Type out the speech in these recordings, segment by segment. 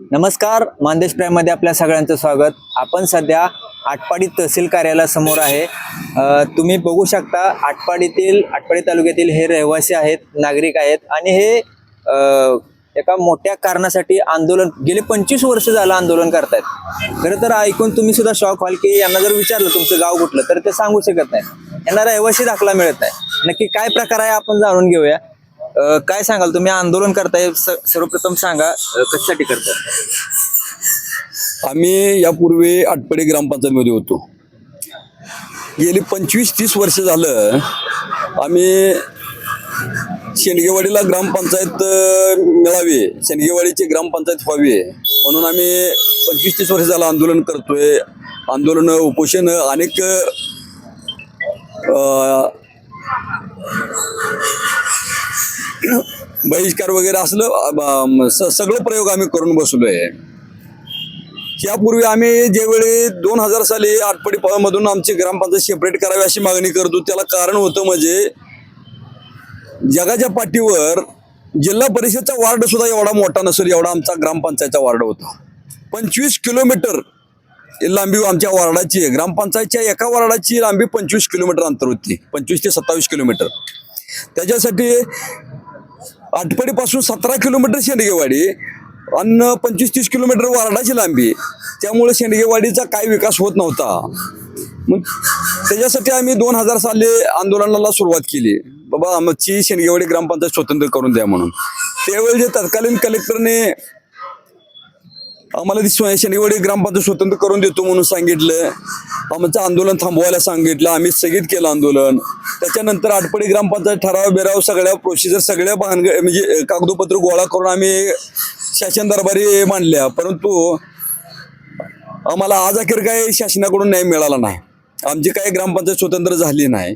नमस्कार मानदेश प्राईममध्ये आपल्या सगळ्यांचं स्वागत. आपण सध्या आटपाडी तहसील कार्यालयासमोर आहे. तुम्ही बघू शकता आटपाडीतील आटपाडी तालुक्यातील हे रहिवासी आहेत नागरिक आहेत आणि हे एका मोठ्या कारणासाठी आंदोलन गेले पंचवीस वर्ष झालं आंदोलन करतायत. खरं तर ऐकून तुम्ही सुद्धा शॉक व्हाल की यांना जर विचारलं तुमचं गाव कुठलं तर ते सांगू शकत नाही यांना रहिवासी दाखला मिळत नाही. नक्की काय प्रकार आहे आपण जाणून घेऊया. अ, काय सांगाल? तुम्ही आंदोलन करताय स- सर्वप्रथम सांगा अ, कशासाठी करताय? आम्ही यापूर्वी आटपडे ग्रामपंचायतमध्ये होतो. गेली पंचवीस तीस वर्ष झालं आम्ही शेंडगेवाडीला ग्रामपंचायत अं, मिळावी शेंडगेवाडीची ग्रामपंचायत व्हावी म्हणून आम्ही पंचवीस तीस वर्ष झालं आंदोलन करतोय. आंदोलन उपोषण अनेक अं, बहिष्कार वगैरे असलं सगळं प्रयोग आम्ही करून बसलोय. यापूर्वी आम्ही ज्यावेळी दोन हजार साली आटपडी मधून आमची ग्रामपंचायत सेपरेट करावी अशी मागणी करतो त्याला कारण होतं म्हणजे जगाच्या पाठीवर जिल्हा परिषदचा वार्ड सुद्धा एवढा मोठा नसेल एवढा आमचा ग्रामपंचायतचा वार्ड होता. पंचवीस किलोमीटर लांबी आमच्या वार्डाची आहे. ग्रामपंचायतच्या एका वार्डाची लांबी पंचवीस किलोमीटर अंतर होती. पंचवीस ते सत्तावीस किलोमीटर. त्याच्यासाठी आटपाडीपासून सतरा किलोमीटर शेंडगेवाडी अन्न पंचवीस तीस किलोमीटर वारडाची लांबी. त्यामुळे शेंडगेवाडीचा काय विकास होत नव्हता. मग त्याच्यासाठी आम्ही दोन हजार साली आंदोलनाला सुरुवात केली. बाबा आमची शेंडगेवाडी ग्रामपंचायत स्वतंत्र करून द्या म्हणून. त्यावेळी जे तत्कालीन कलेक्टरने आम्हाला शनिवारी ग्रामपंचायत स्वतंत्र करून देतो म्हणून सांगितलं. आमचं म्हणजे आंदोलन थांबवायला सांगितलं. आम्ही स्थगित केलं आंदोलन. त्याच्यानंतर आटपडी ग्रामपंचायत ठराव बिराव सगळ्या प्रोसिजर सगळ्या भानग म्हणजे कागदोपत्र गोळा करून आम्ही शासन दरबारी मांडल्या. परंतु आम्हाला आज अखेर काही शासनाकडून न्याय मिळाला नाही. आमची काही ग्रामपंचायत स्वतंत्र झाली नाही.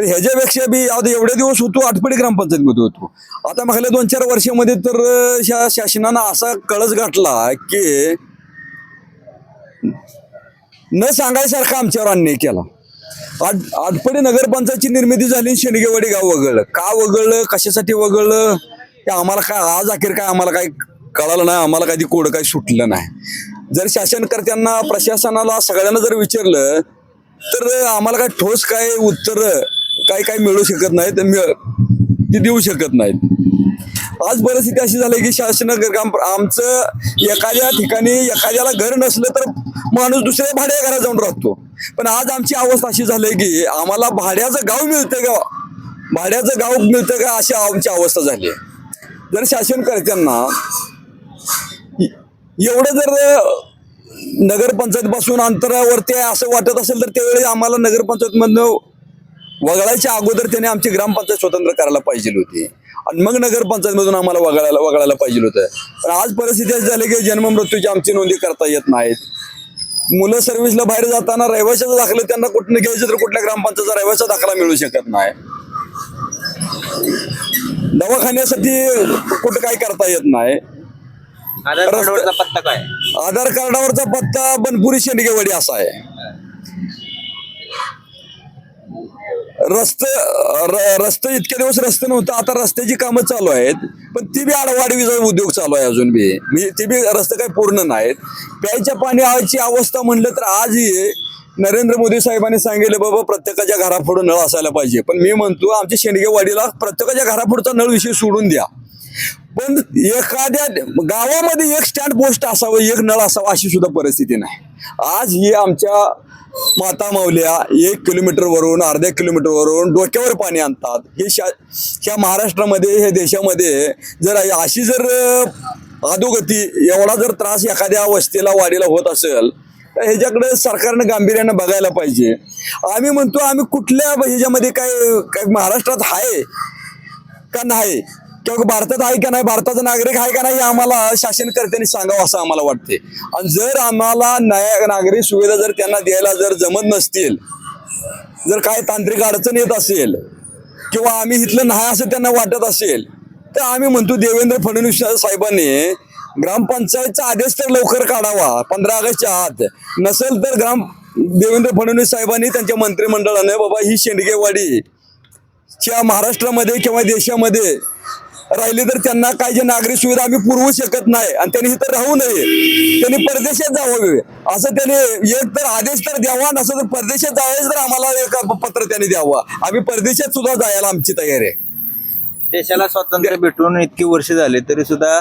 पण ह्याच्यापेक्षा बी आता एवढे दिवस होतो आठपडी ग्रामपंचायतमध्ये होतो. आता मागल्या दोन चार वर्षामध्ये तर शा शासनानं असा कळस गाठला की न सांगायसारखा आमच्यावर अन्याय केला. आठ आठपडी नगरपंचायतची निर्मिती झाली शेणगेवाडी गाव वगळलं. का वगळलं? कशासाठी वगळलं? ते आम्हाला काय आज अखेर काय आम्हाला काय कळालं नाही आम्हाला कधी कोड काही सुटलं नाही. जर शासनकर्त्यांना प्रशासनाला सगळ्यांना जर विचारलं तर आम्हाला काय ठोस काय उत्तर काय काय मिळू शकत नाहीत मिळ ते देऊ शकत नाहीत. आज परिस्थिती अशी झाली की शासन आमचं एखाद्या ठिकाणी एखाद्याला घर नसलं तर माणूस दुसऱ्या भाड्या घरात जाऊन राहतो. पण आज आमची अवस्था अशी झाली की आम्हाला भाड्याचं गाव मिळतं का? भाड्याचं गाव मिळतं का अशी आमची अवस्था झाली आहे. जर शासनकर्त्यांना एवढं जर नगरपंचायतपासून अंतरावरती आहे असं वाटत असेल तर त्यावेळी आम्हाला नगरपंचायतमधनं वगळायच्या अगोदर त्याने आमची ग्रामपंचायत स्वतंत्र करायला पाहिजे होती. आणि मग नगरपंचायतमधून आम्हाला वगळायला वगळायला पाहिजे होतं. पण आज परिस्थिती अशी झाली की जन्म मृत्यूची आमची नोंदी करता येत नाहीत. मुलं सर्व्हिसला बाहेर जाताना रहिवाशाचा दाखला त्यांना कुठनं घ्यायचं तर कुठल्या ग्रामपंचायतचा रहिवासा दाखला मिळू शकत नाही. दवाखान्यासाठी कुठं काय करता येत नाही. आधार कार्डवरचा पत्ता काय? आधार कार्डावरचा पत्ता बनपुरी शेंडगेवाडी असा आहे. रस्ते र- रस्ते इतके दिवस रस्ते नव्हतं आता रस्त्याची कामं चालू आहेत. पण ती बी आडवाडवीचा उद्योग चालू आहे अजून बी. म्हणजे ती बी रस्ते काही पूर्ण नाहीत. प्यायच्या पाण्याची अवस्था म्हणलं तर आज नरेंद्र मोदी साहेबांनी सांगितलं बाबा प्रत्येकाच्या घरापुढं नळ असायला पाहिजे. पण मी म्हणतो आमच्या शेंडगेवाडीला प्रत्येकाच्या घरापुढचा नळ विषय सोडून द्या. पण एखाद्या गावामध्ये एक स्टँड पोस्ट असावं एक नळ असावा अशी सुद्धा परिस्थिती नाही. आज ही आमच्या माता माऊल्या एक किलोमीटरवरून अर्ध्या किलोमीटरवरून डोक्यावर पाणी आणतात. हे शा ह्या महाराष्ट्रामध्ये हे देशामध्ये जर अशी जर अधोगती एवढा जर त्रास एखाद्या वस्तीला वाडीला होत असेल तर ह्याच्याकडे सरकारनं गांभीर्यानं बघायला पाहिजे. आम्ही म्हणतो आम्ही कुठल्या ह्याच्यामध्ये काय काय महाराष्ट्रात आहे का नाही? किंवा भारतात आहे का नाही भारताचा नागरिक आहे का नाही हे आम्हाला शासनकर्त्यांनी सांगावं असं आम्हाला वाटते आणि जर आम्हाला न्याय नागरिक सुविधा जर त्यांना द्यायला जर जमत नसतील जर काय तांत्रिक अडचण येत असेल किंवा आम्ही इथलं नाही असं त्यांना वाटत असेल तर आम्ही म्हणतो देवेंद्र फडणवीस साहेबांनी ग्रामपंचायतचा आदेश तर लवकर काढावा. पंधरा ऑगस्टच्या आत. नसेल तर ग्राम देवेंद्र फडणवीस साहेबांनी त्यांच्या मंत्रिमंडळाने बाबा ही शेंडगेवाडी च्या महाराष्ट्रामध्ये किंवा देशामध्ये राहिले तर त्यांना काही जे नागरिक सुविधा आम्ही पुरवू शकत नाही. आणि त्यांनी इथं राहू नये. त्यांनी परदेशात जावं असं त्यांनी एक तर आदेश तर द्यावा नसं तर परदेशात जायचं तर आम्हाला एक पत्र त्यांनी द्यावं. आम्ही परदेशात सुद्धा जायला आमची तयारी आहे. देशाला स्वातंत्र्य भेटून इतकी वर्ष झाले तरी सुद्धा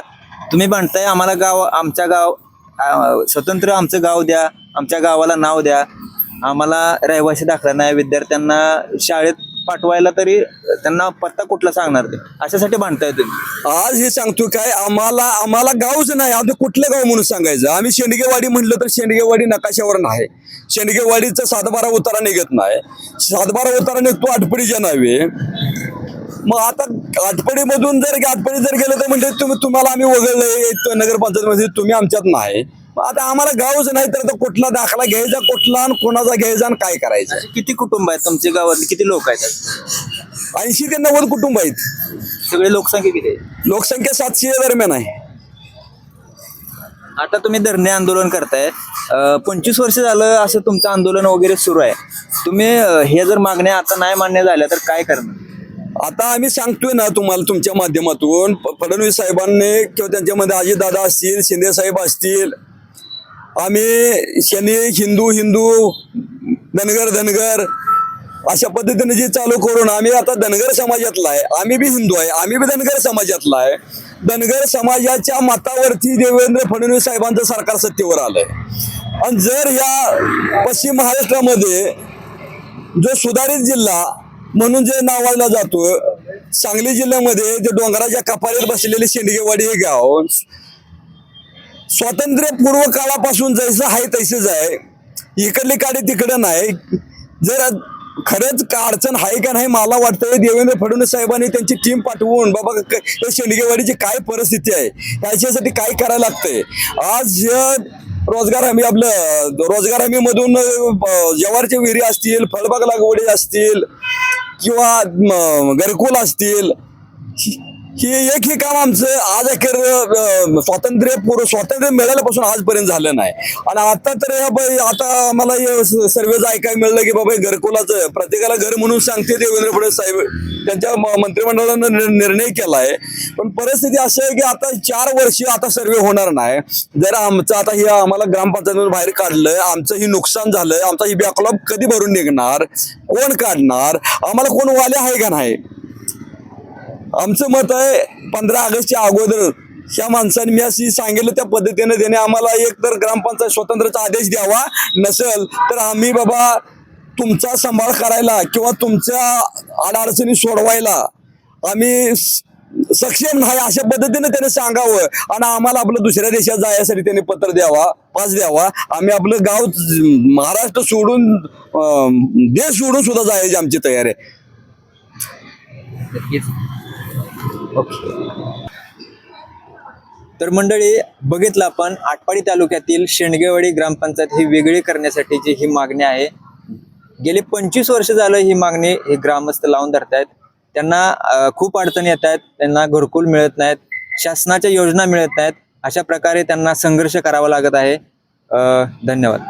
तुम्ही म्हणताय आम्हाला गाव आमच्या गाव स्वतंत्र आमचं गाव द्या आमच्या गावाला नाव द्या. आम्हाला रहिवासी दाखला नाही विद्यार्थ्यांना शाळेत पाठवायला तरी त्यांना पत्ता कुठला सांगणार ते? अशासाठी म्हणता येते आज हे सांगतो काय आम्हाला आम्हाला गावच नाही आम्ही कुठलं गाव म्हणून सांगायचं? आम्ही शेंडगेवाडी म्हटलं तर शेंडगेवाडी नकाशावर नाही. शेंडगेवाडीचा सातबारा उतारा निघत नाही. सातबारा उतारा निघतो आठपडीच्या नावे. मग आता आठपडीमधून जर आठपडी जर गेलं तर म्हणजे तुम्ही तुम्हाला आम्ही वगळलंय नगरपंचायतमध्ये तुम्ही आमच्यात नाही. आता आम्हाला गावच नाही तर कुठला दाखला घ्यायचा कुठला आणि कोणाचा घ्यायचा आणि काय करायचं? किती कुटुंब आहेत तुमच्या गावातले? किती लोक आहेत? ऐंशी ते नव्वद कुटुंब आहेत. सगळे लोकसंख्या किती आहे लोकसंख्या सातशे दरम्यान आहे. आता तुम्ही धरणे आंदोलन करताय. पंचवीस वर्ष झालं असं तुमचं आंदोलन वगैरे सुरू आहे. तुम्ही हे जर मागण्या आता नाही मान्य झाल्या तर काय करणार? आता आम्ही सांगतोय ना तुम्हाला तुमच्या माध्यमातून. फडणवीस साहेबांनी किंवा त्यांच्यामध्ये अजितदादा असतील शिंदे साहेब असतील आम्ही शनी हिंदू हिंदू धनगर धनगर अशा पद्धतीने जे चालू करून आम्ही आता धनगर समाजातला आहे. आम्ही बी हिंदू आहे आम्ही बी धनगर समाजातला आहे. धनगर समाजाच्या मतावरती देवेंद्र फडणवीस साहेबांचं सरकार सत्तेवर आलंय. आणि जर या पश्चिम महाराष्ट्रामध्ये जो सुधारित जिल्हा म्हणून जे नावाजला जातो सांगली जिल्ह्यामध्ये जे डोंगराच्या कपारीत बसलेले शेंडगेवाडी हे गाव स्वातंत्र्यपूर्व काळापासून जैसं आहे तसंच आहे. इकडली काडी तिकडं नाही. जर खरंच का अडचण आहे का नाही मला वाटतंय देवेंद्र फडणवीस साहेबांनी त्यांची टीम पाठवून बाबा या शेंडगेवाडीची काय परिस्थिती आहे याच्यासाठी काय करायला लागतंय? आज रोजगार हमी आपलं रोजगार हमीमधून जवारचे जवारच्या विहिरी असतील फळबाग लागवडी असतील किंवा घरकुल असतील ही एक हे काम आमचं आज अखेर स्वातंत्र्य पूर्व स्वातंत्र्य मिळाल्यापासून आजपर्यंत झालं नाही. आणि आता तर आता आम्हाला सर्वेच ऐकायला मिळलं की बाबा घरकुलाचं प्रत्येकाला घर म्हणून सांगते देवेंद्र फडणवीस साहेब त्यांच्या मंत्रिमंडळानं निर्णय केला आहे पण परिस्थिती अशी आहे की आता चार वर्ष आता सर्वे होणार नाही. जर आमचं आता हे आम्हाला ग्रामपंचायतीतून बाहेर काढलं आमचं ही नुकसान झालं आमचा ही बॅकलॉग कधी भरून निघणार? कोण काढणार? आम्हाला कोण वाले आहे का नाही? आमचं मत आहे पंधरा ऑगस्टच्या अगोदर ह्या माणसाने मी अशी सांगितलं त्या पद्धतीने त्याने आम्हाला एक तर ग्रामपंचायत स्वतंत्रचा आदेश द्यावा नसेल तर आम्ही बाबा तुमचा सांभाळ करायला किंवा तुमच्या अडचणी सोडवायला आम्ही सक्षम नाही अशा पद्धतीने त्याने सांगावं. आणि आम्हाला आपलं दुसऱ्या देशात जायसाठी त्याने पत्र द्यावा पास द्यावा. आम्ही आपलं गाव महाराष्ट्र सोडून देश सोडून सुद्धा जायची आमची तयारी आहे. ओके तर मंडळी बघितलं आपण आटपाडी तालुक्यातील शेंडगेवाडी ग्रामपंचायत ही वेगळी करण्यासाठीची ही मागणी आहे. गेले पंचवीस वर्ष झालं ही मागणी हे ग्रामस्थ लावून धरतायत. त्यांना खूप अडचणी येत आहेत. त्यांना घरकुल मिळत नाहीत. शासनाच्या योजना मिळत नाहीत. अशा प्रकारे त्यांना संघर्ष करावा लागत आहे. धन्यवाद.